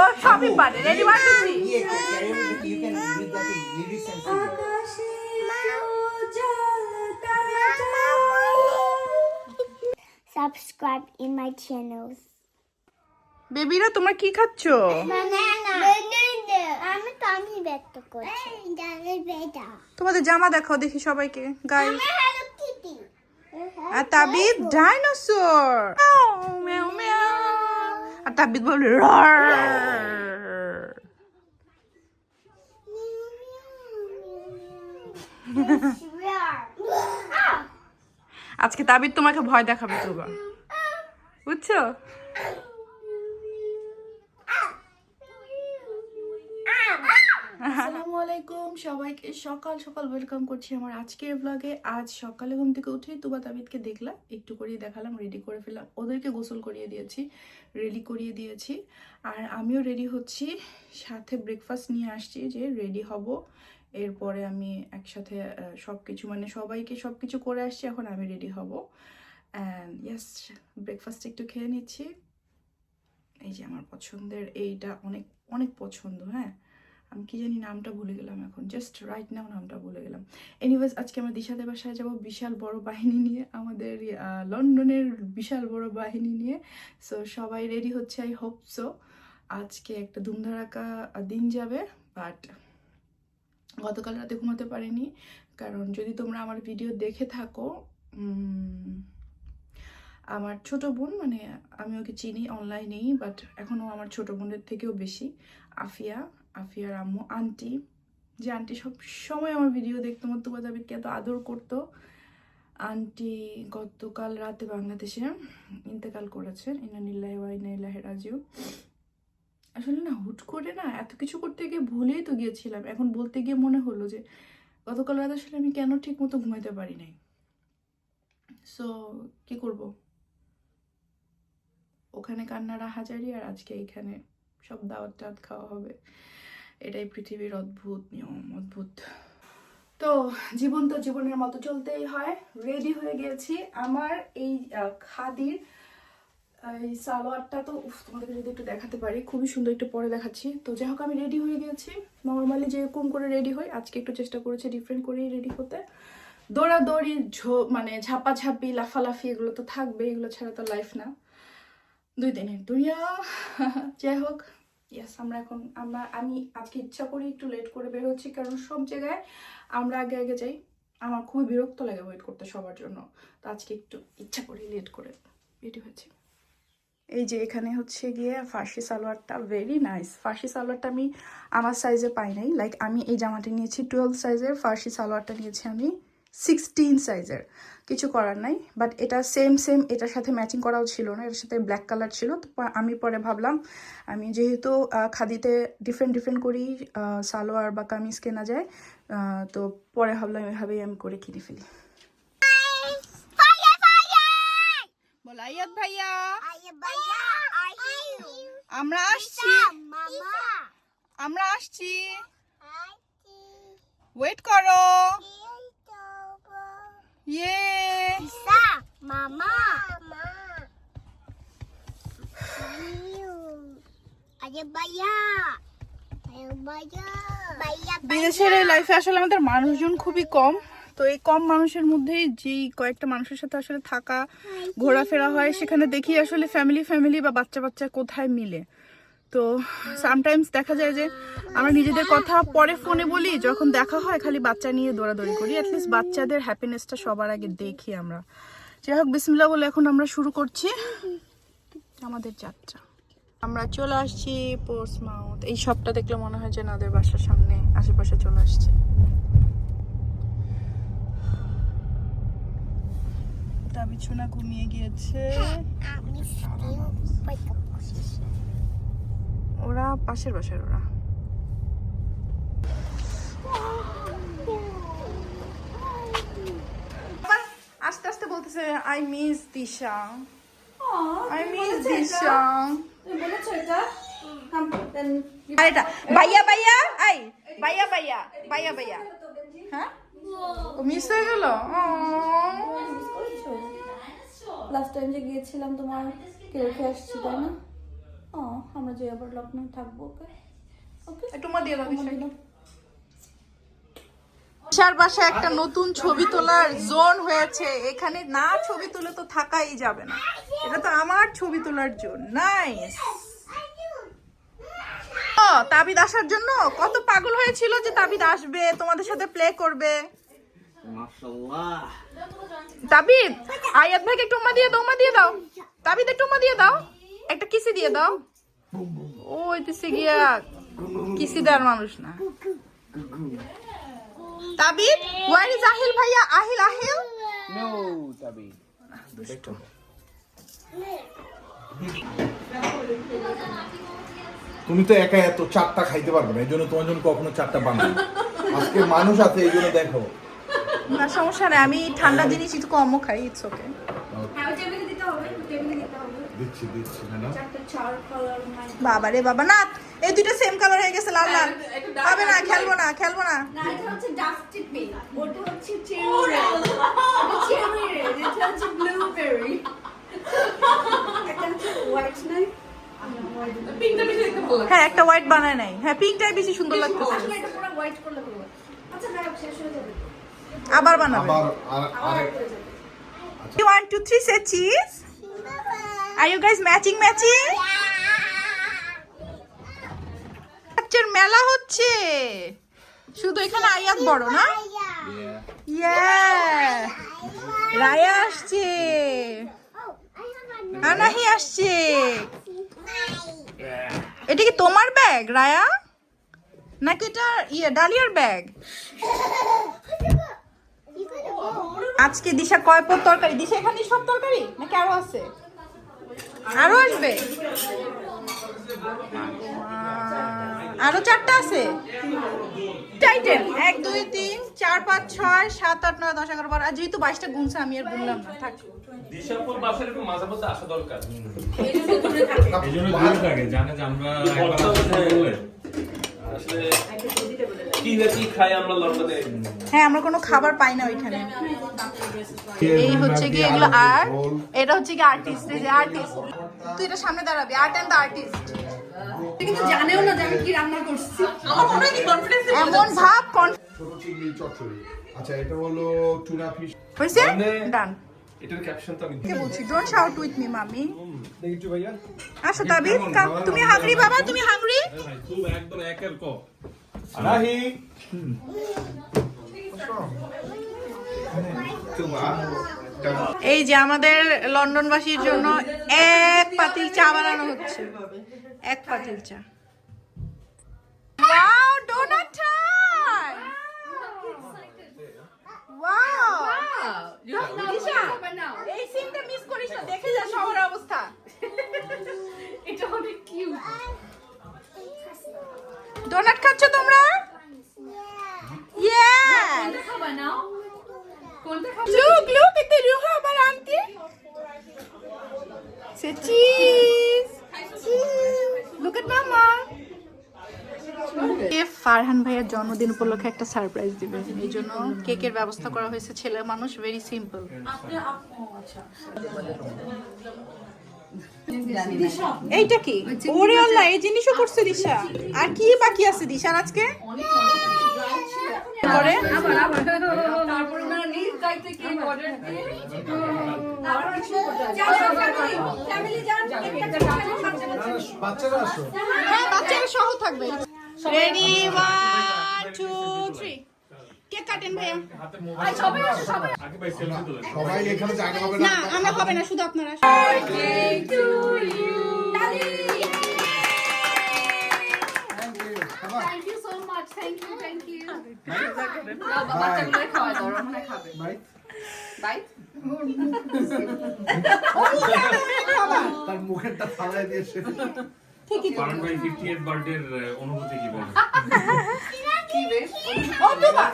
ও সবই পারে। Read that in lyrics and. Subscribe in my channels. বেবিরা তোমরা কি খাচ্ছ? আমি তো আমি ব্যক্ত করছি। তোমাদের জামা দেখাও দেখি সবাইকে। গাই আর তাবিদ ডাইনোসর ম্যাও আর তাবিদ বলে রর। আজকে তাবিদ তোমাকে ভয় দেখাবে তোমার বুঝছ? সবাইকে সকাল সকাল ওয়েলকাম করছি আমার আজকের ব্লগে আজ সকালে ঘুম থেকে উঠেই তুবা তাবিদকে দেখলাম, একটু করিয়ে দেখালাম রেডি করে ফেললাম। ওদেরকে গোসল করিয়ে দিয়েছি রেডি করিয়ে দিয়েছি। আর আমিও রেডি হচ্ছি, সাথে ব্রেকফাস্ট নিয়ে আসছি যে রেডি হব। এরপরে আমি একসাথে সব কিছু মানে সবাইকে সব কিছু করে আসছি, এখন আমি রেডি হব। অ্যান্ড ইয়াস ব্রেকফাস্ট একটু খেয়ে নিচ্ছি। এই যে আমার পছন্দের, এইটা অনেক অনেক পছন্দ হ্যাঁ। আমি কি জানি নামটা ভুলে গেলাম এখন জাস্ট রাইট নাও নামটা ভুলে গেলাম। এনিওয়েজ আজকে আমরা দিশাদের বাসায় যাব বিশাল বড় বাহিনী নিয়ে, আমাদের লন্ডনের বিশাল বড় বাহিনী নিয়ে। সো সবাই রেডি হচ্ছে আই হোপ সো আজকে একটা ধুমধারাকা দিন যাবে বাট গতকাল রাতে ঘুমাতে পারিনি, কারণ যদি তোমরা আমার ভিডিও দেখে থাকো আমার ছোট বোন মানে আমি ওকে চিনি অনলাইনেই বাট এখনও আমার ছোট বোনের থেকেও বেশি, আফিয়া। আফিয়ার আম্মু আন্টি। যে আন্টি সব সময় আমার ভিডিও দেখতো, আমার তুবা এত আদর করতো। আন্টি গতকাল রাতে বাংলাদেশে ইন্তেকাল করেছেন। ইনানিল্লাহ ওয়াইনাইল্লাহ রাজিও আসলে না, হুট করে না এত কিছু করতে গিয়ে ভুলেই তো গিয়েছিলাম। এখন বলতে গিয়ে মনে হলো যে গতকাল রাতে আসলে আমি কেন ঠিক মতো ঘুমাইতে পারি নাই? সো কি করব? ওখানে কান্নারা হাজারি আর আজকে এইখানে সব দাওয়াত টাত খাওয়া হবে। এটাই পৃথিবীর অদ্ভুত নিয়ম অদ্ভুত। তো জীবন তো জীবনের মতো চলতেই হয়। রেডি হয়ে গেছি। আমার এই খাদির এই সালোয়ারটা তো উফ, তোমাদেরকে যদি একটু দেখাতে পারি খুবই সুন্দর একটু পরে দেখাচ্ছি। তো যাই হোক আমি রেডি হয়ে গেছি। নর্মালি যেরকম করে রেডি হই আজকে একটু চেষ্টা করেছি ডিফারেন্ট করেই রেডি হতে। দৌড়াদৌড়ি ঝো মানে ঝাপাঝাপি লাফালাফি এগুলো তো থাকবে এগুলো ছাড়া তো লাইফ না। দুই দিনের দুনিয়া। যাই হোক। ইয়াস আমরা এখন, আমরা, আমি আজকে ইচ্ছা করি একটু লেট করে বের হচ্ছি, কারণ সব জায়গায় আমরা আগে আগে যাই। আমার খুবই বিরক্ত লাগে ওয়েট করতে সবার জন্য। তো আজকে একটু ইচ্ছা করি লেট করে রেডি হয়েছি এই যে এখানে হচ্ছে গিয়ে ফার্সি সালোয়ারটা ভেরি নাইস ফার্সি সালোয়ারটা আমি আমার সাইজে পাই নাই। লাইক আমি এই জামাটা নিয়েছি টুয়েলভ সাইজের ফার্সি সালোয়ারটা নিয়েছি আমি সিক্সটিন সাইজের কিছু করার নাই বাট এটা সেম সেম এটার সাথে ম্যাচিং করাও ছিল না এটার সাথে ব্ল্যাক কালার ছিল। তো আমি পরে ভাবলাম আমি যেহেতু খাদিতে ডিফারেন্ট ডিফারেন্ট করি সালোয়ার বা কামিজ কেনা যায় তো পরে ভাবলাম এভাবেই আমি করে কিনে ফেলি। আয়াত ভাইয়া। আমরা আসছি। আমরা আসছি। ওয়েট করো। ইয়ে. Ayo baya. Ayo baya. Baya. বিদেশের এই লাইফে আসলে আমাদের মানুষজন খুবই কম তো এই কম মানুষের মধ্যেই যেই কয়েকটা মানুষের সাথে আসলে থাকা ঘোরাফেরা হয় সেখানে দেখি আসলে ফ্যামিলি ফ্যামিলি বা বাচ্চা বাচ্চা কোথায় মিলে তো সামটাইমস দেখা যায় যে আমরা নিজেদের কথা পরে ফোনে বলি, যখন দেখা হয় খালি বাচ্চা নিয়ে দৌড়াদৌড়ি করি অ্যাটলিস্ট বাচ্চাদের হ্যাপিনেসটা সবার আগে দেখি আমরা। যাই হোক বিসমিল্লা বলে এখন আমরা শুরু করছি আমাদের যাত্রা। আমরা চলে আসছি পোস্টমাউথ এই সবটা দেখলে মনে হয় যে নাদের বাসার সামনে, আশেপাশে চলে আসছে। দাবি ছোনা ঘুমিয়ে গিয়েছে। ওরা পাশের বাসার ওরা। আস্তে আস্তে বলতেছে I miss Disha. I miss Disha. আর এটা ভাইয়া ভাইয়া আই ভাইয়া ভাইয়া ভাইয়া ভাইয়া। হ্যাঁ? ও মিস হয়ে গেল? লাস্ট টাইম যে গিয়েছিলাম তোমার কে রেখে আসছি তাই না? ও আমরা যে আবার লখনৌ থাকব ওকে? ওকে? একটু মা দিয়ে দাও বিশার বাসায় একটা নতুন ছবি তোলার জোন হয়েছে। এখানে না ছবি তুলে তো থাকাই যাবে না। এটা তো আমার ছবি তোলার জোন। নাইস ও তাবিদ আসার জন্য? কত পাগল হয়েছিল যে তাবিদ আসবে তোমাদের সাথে প্লে করবে। মাশাআল্লাহ। তাবিদ আয়াত ভাইকে একটু উম্মা দিয়ে দাও উম্মা দিয়ে দাও। তাবিদ একটু উম্মা দিয়ে দাও। একটা কিসি দিয়ে দাও। ও এতেছে গিয়া কিসি দেওয়ার মানুষ না। তাবিদ ওয়ার ইজ আহিল ভাইয়া আহিল আহিল। নো তাবি তুমি তো একা এত চারটা খাইতে পারবে না এই জন্য তোমার জন্য কখনো চারটা বানাই আজকে মানুষ আছে এই জন্য দেখো। না সমস্যা নেই আমি ঠান্ডা জিনিস একটু কমও খাই ইটস ওকে হ্যাঁ টেবিলে দিতে হবে টেবিলে দিতে হবে। দিচ্ছি দিচ্ছি ম্যাডাম। নাই। বাবা রে বাবা না এই দুইটা সেম কালার হয়ে গেছে লাল লাল। হবে না খেলব না খেলব না। না এটা হচ্ছে ডাস্টি পিঙ্ক ওটা হচ্ছে চেরি রেড চেরি রেড এটা হচ্ছে ব্লুবেরি এটা হচ্ছে হোয়াইট নাই। হ্যাঁ একটা হোয়াইট বানায় নাই। হ্যাঁ পিঙ্কটাই বেশি সুন্দর লাগতেছে। আসলে এটা পুরো হোয়াইট করলে করব। আচ্ছা শেষ হয়ে যাবে। আবার বানাবে। আবার আর যাবে। One, two, three, say cheese. Are you guys matching matching? বাচ্চার মেলা হচ্ছে। শুধু এখানে আয়াত বড়, না. রায়া আসছে। আনাহি আসছে। এটা কি তোমার ব্যাগ, রায়া? নাকি এটা ইয়ে ডালিয়ার ব্যাগ? আজকে দিশা কয় পদ তরকারি? দিশা এখানে সব তরকারি? নাকি আরও আছে? আরও আসবে? আরও চারটা আছে? টাইটেল এক দুই তিন চার পাঁচ ছয় সাত আট নয় দশ এগারো বারো। আর যেহেতু বাইশটা গুনছে আমি আর গুনলাম না। থাক। কি খাই আমরা লন্ডনে? হ্যাঁ আমরা কোনো খাবার পাই না ওইখানে। এই হচ্ছে কি এগুলো আর্ট এটা হচ্ছে কি আর্টিস্ট এই যে আর্টিস্ট তুই এটা সামনে দাঁড়াবি আর্ট এন্ড দ্য আর্টিস্ট কিন্তু জানেও না যে আমি কি রান্না করছি। এমন ভাব কন- ছোট চিংড়ি চচ্চড়ি। আচ্ছা এটা হলো টুনা ফিশ হয়েছে? মানে- ডান এটার ক্যাপশন তো আমি কে বলছি? ডোন্ট শাউট উইথ মি মামি দেখছ ভাইয়া। আসো কাম তুমি হাংরি বাবা? তুমি হাংরি খুব একদম একের রাহি এই যে আমাদের লন্ডনবাসীর জন্য এক পাতিল চা বানানো হচ্ছে। এক পাতিল চা। Wow donut time wow! এই সিনটা মিস করিস না দেখে যা শহরের অবস্থা। এটা অনেক কিউট ডোনাট খাচ্ছ তোমরা? ভাইয়ের জন্মদিন উপলক্ষে একটা সারপ্রাইজ দিবে। এই জন্য কেকের ব্যবস্থা করা হয়েছে ছেলে মানুষ ভেরি সিম্পল এইটা কি? ওরে আল্লাহ এই জিনিসও করছে দিশা। আর কি বাকি আছে দিশার আজকে? করে হ্যাঁ বাচ্চারা সহ থাকবে। Ready one two three cake কাটেন ভাইয়া। সবাই আসো সবাই। আগে ভাই সেলফি তুলে সবাই এখানে জায়গা হবে না। আমরা হবে না শুধু আপনারা। Thank you so much thank you thank you বাচ্চাগুলো খাওয়া দাও ওরা বাই তার মুখেরটা ফালাই দিয়েছে। পারন ভাই 58 বার্থডে এর অনুভূতি কি বলেন কি রে ও বাবা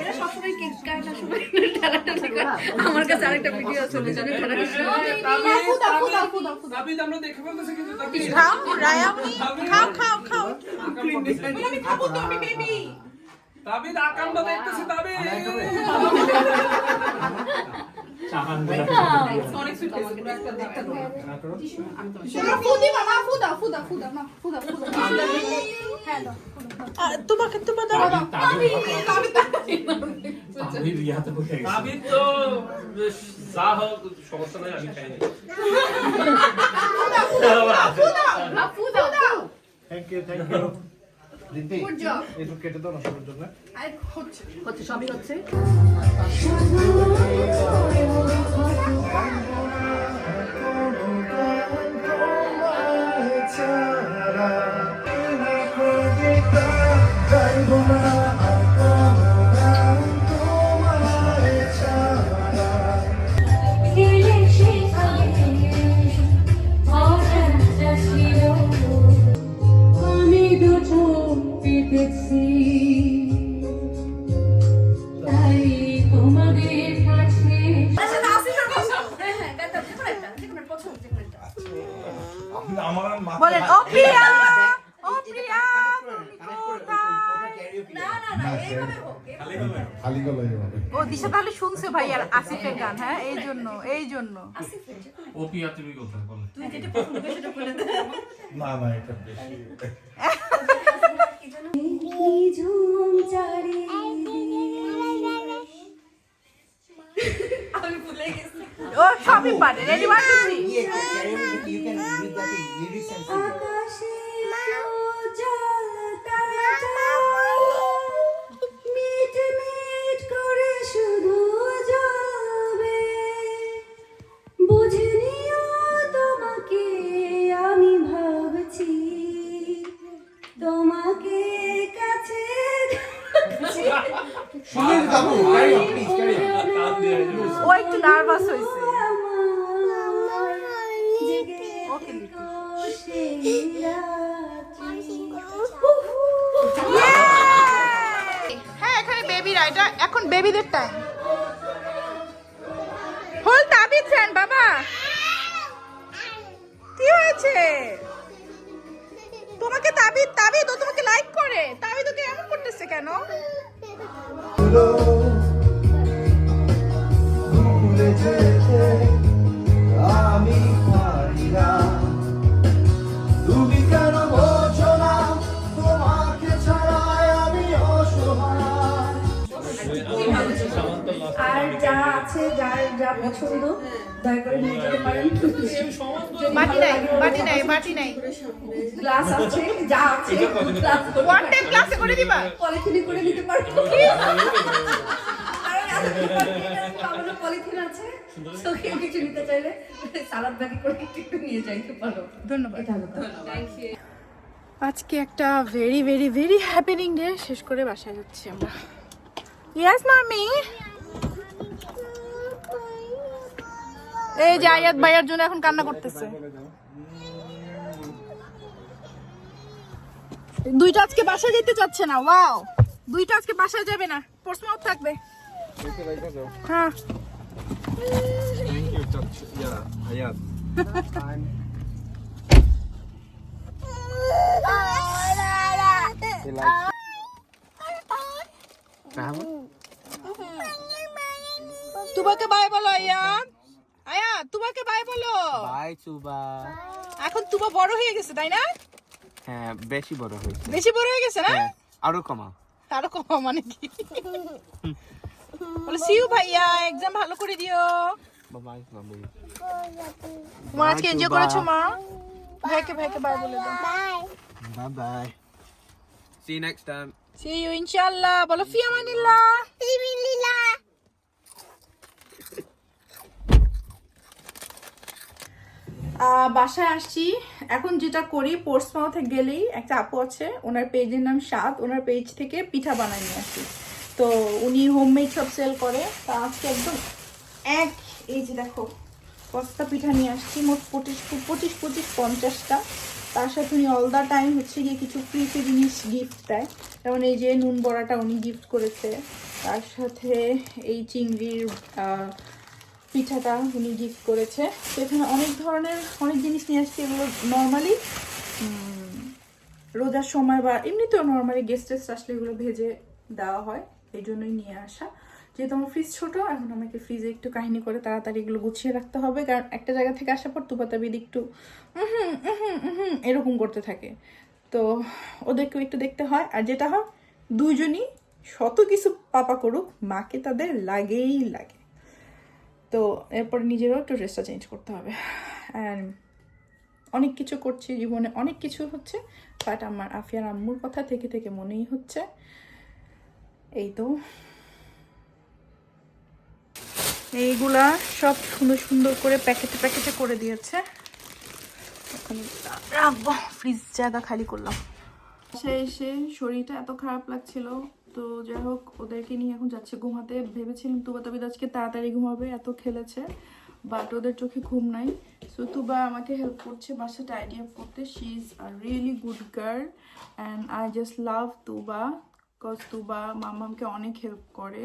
এরা সবসময় কেক কাটার সময় টানাটানি করে। আমার কাছে আরেকটা ভিডিও টানাটানি করে। তাবিদ আমরা দেখে ফেলতেছি কিন্তু তাবিদ খাও খাও খাও খাও খাব তো আমি বেবি তাবিদ আকামটা দেখতেছি তাবিদ তোমাকে তোমার তাবির ইয়াতে হয়ে তাবির তো যা হোক সমস্যা নাই আমি খাই থ্যাংক ইউ থ্যাংক ইউ দিদি একটু কেটে দাও না সবার জন্য। হচ্ছে। সবই হচ্ছে? খালি গলায় হবে। ও দিশা তাহলে শুনছে ভাই আর আসিফের গান হ্যাঁ এই জন্য এই জন্য। ও পিয়া তুমি কোথায়? বলো তুই যেটা পছন্দ করে সেটা বলে দে। না না এটা বেশি। আমি ভুলে গেছি ও সবই পারে রেডি ওয়ান টু থ্রি হ্যাঁ এখানে বেবিরা এটা এখন বেবিদের টাইম হোল তাবিদ ফ্যান বাবা। কি হয়েছে? তোমাকে তাবিদ তাবিদ ও তোমাকে লাইক করে। তাবিদ ওকে এমন করতেছে কেন? ভুলে আছে যার যা পছন্দ দয়া করে নিয়ে যেতে পারেন। বাটি নাই বাটি নাই বাটি নাই। গ্লাস আছে যা আছে ওয়ান টাইম ক্লাসে করে দিবা? পলিথিনে করে নিতে পারব পলিথিন আছে তো কেউ কিছু নিতে চাইলে সালাদ ব্যাগে করে একটু একটু নিয়ে যাইতে পারো। ধন্যবাদ। আজকে একটা very very very happening day শেষ করে বাসায় যাচ্ছি আমরা। ইয়াস মামি এই যে আয়াত ভাইয়ার জন্য এখন কান্না করতেছে। দুইটা আজকে বাসায় যেতে চাচ্ছে না ওয়াও। দুইটা আজকে বাসায় যাবে না পোস্টমাউথ থাকবে। হ্যাঁ। তোমাকে বাই বলো আয়াত। আয়াত তোমাকে বাই বলো। বাই সুবা এখন তুবা বড় হয়ে গেছে তাই না? হ্যাঁ বেশি বড় হয়েছে। বেশি বড় হয়ে গেছে না? হ্যাঁ আরও কমা আরও কম মানে কি? বলে সিউ ভাইয়া এক্সাম ভালো করে দিও। বাবাই বাবাই তোমার আজকে এনজয় করেছ মা? ভাইকে ভাইকে বাই বলে দাও। Bye bye see you next time see you ইনশাআল্লাহ। বলো ফি আমানিল্লাহ বাসায় আসছি এখন যেটা করি, পোর্টসমাউথে গেলেই একটা আপু আছে, ওনার পেজের নাম সাত, ওনার পেজ থেকে পিঠা বানাই নিয়ে আসি। তো উনি হোমমেড সব সেল করে। তা আজকে একদম এক, এই যে দেখো কস্তা পিঠা নিয়ে আসছি, মোট পঁচিশ পঁচিশ পঁচিশ, পঞ্চাশটা। তার সাথে উনি অল দ্য টাইম হচ্ছে গিয়ে কিছু ফ্রি ফ্রি জিনিস গিফট দেয়। যেমন এই যে নুন বড়াটা উনি গিফট করেছে। তার সাথে এই চিংড়ির পিঠাটা উনি গিফট করেছে। তো এখানে অনেক ধরনের অনেক জিনিস নিয়ে আসছি এগুলো নর্মালি রোজার সময় বা এমনিতেও নর্মালি গেস্ট টেস্ট আসলে এগুলো ভেজে দেওয়া হয় এই জন্যই নিয়ে আসা। যেহেতু আমার ফ্রিজ ছোট এখন আমাকে ফ্রিজে একটু কাহিনী করে তাড়াতাড়ি এগুলো গুছিয়ে রাখতে হবে। কারণ একটা জায়গা থেকে আসার পর তুপাতাবিদ একটু উহুম, উহুম, এরকম করতে থাকে। তো ওদেরকেও একটু দেখতে হয়। আর যেটা হয় দুইজনই শত কিছু পাপা করুক মাকে তাদের লাগেই লাগে। তো এরপর নিজেরও একটু ড্রেসটা চেঞ্জ করতে হবে। অ্যান্ড অনেক কিছু করছি জীবনে, অনেক কিছু হচ্ছে বাট আমার আফিয়ার আম্মুর কথা থেকে থেকে মনেই হচ্ছে। এই তো। এইগুলা সব সুন্দর সুন্দর করে প্যাকেটে প্যাকেটে করে দিয়েছে। রাখব ফ্রিজ জায়গা খালি করলাম। সে এসে শরীরটা এত খারাপ লাগছিল। তো যাই হোক, ওদেরকে নিয়ে এখন যাচ্ছে ঘুমাতে। ভেবেছিলাম তুবা তবে আজকে তাড়াতাড়ি ঘুমাবে, এত খেলেছে বাট ওদের চোখে ঘুম নাই। সো তুবা আমাকে হেল্প করছে বাসাটা আইডিয়া করতে। She is a really good girl and I just love Tuba cause Tuba মামামকে অনেক হেল্প করে।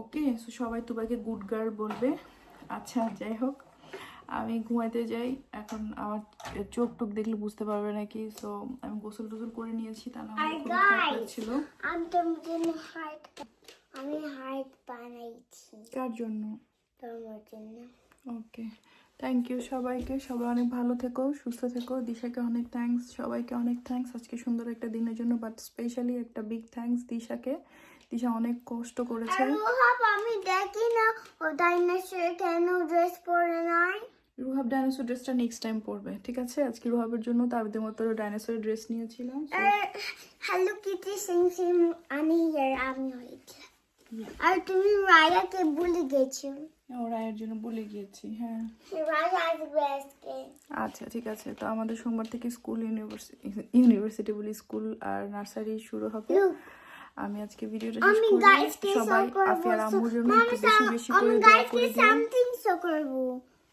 ওকে সো সবাই তুবাকে গুড গার্ল বলবে। আচ্ছা যাই হোক। আমি ঘুমাইতে যাই এখন আমার চোখ টোক দেখলে বুঝতে পারবে নাকি সো আমি গোসল টোসল করে নিয়েছি তা না খারাপ আমি তোমার জন্য হার্ট আমি হার্ট বানাইছি। কার জন্য? তোমার জন্য। ওকে থ্যাংক ইউ সবাইকে সবাই অনেক ভালো থেকো সুস্থ থেকো। দিশাকে অনেক থ্যাঙ্কস সবাইকে অনেক থ্যাঙ্কস আজকে সুন্দর একটা দিনের জন্য বাট স্পেশালি একটা বিগ থ্যাঙ্কস দিশাকে। দিশা অনেক কষ্ট করেছে। আমি দেখি না ও ডাইনোসর কেন ড্রেস পরে নাই? রুহাব ডাইনোসর ড্রেসটা নেক্সট টাইম পরবে ঠিক আছে? আজকে রুহাবের জন্য তারদের মতো ডাইনোসরের ড্রেস নিয়েছিলাম। হ্যালো কিটি সিং সিং আমি আমি আর তুমি রায়াকে ভুলে গেছো। রায়ের জন্য বলে গিয়েছি হ্যাঁ। আচ্ছা ঠিক আছে। তো আমাদের সোমবার থেকে স্কুল ইউনিভার্সিটি ইউনিভার্সিটি বলি স্কুল আর নার্সারি শুরু হবে। আমি আজকে ভিডিওটা শেষ করি সবাই আফিয়ার আম্মুর জন্য একটু বেশি বেশি করে দোয়া করে দিও। সামথিং সো করব।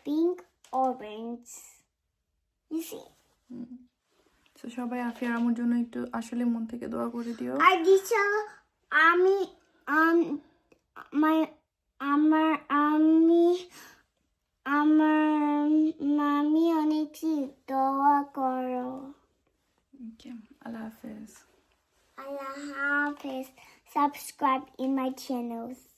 পিঙ্ক অরেঞ্জ ইউ সি তো সবাই আফিয়ার আম্মুর জন্য একটু আসলে মন থেকে দোয়া করে দিও। আর দিশা আমি আম মাই আমার আমি আমার মামি অনেক দোয়া করো। আল্লাহ হাফেজ। Allah Hafiz. Subscribe in my channels.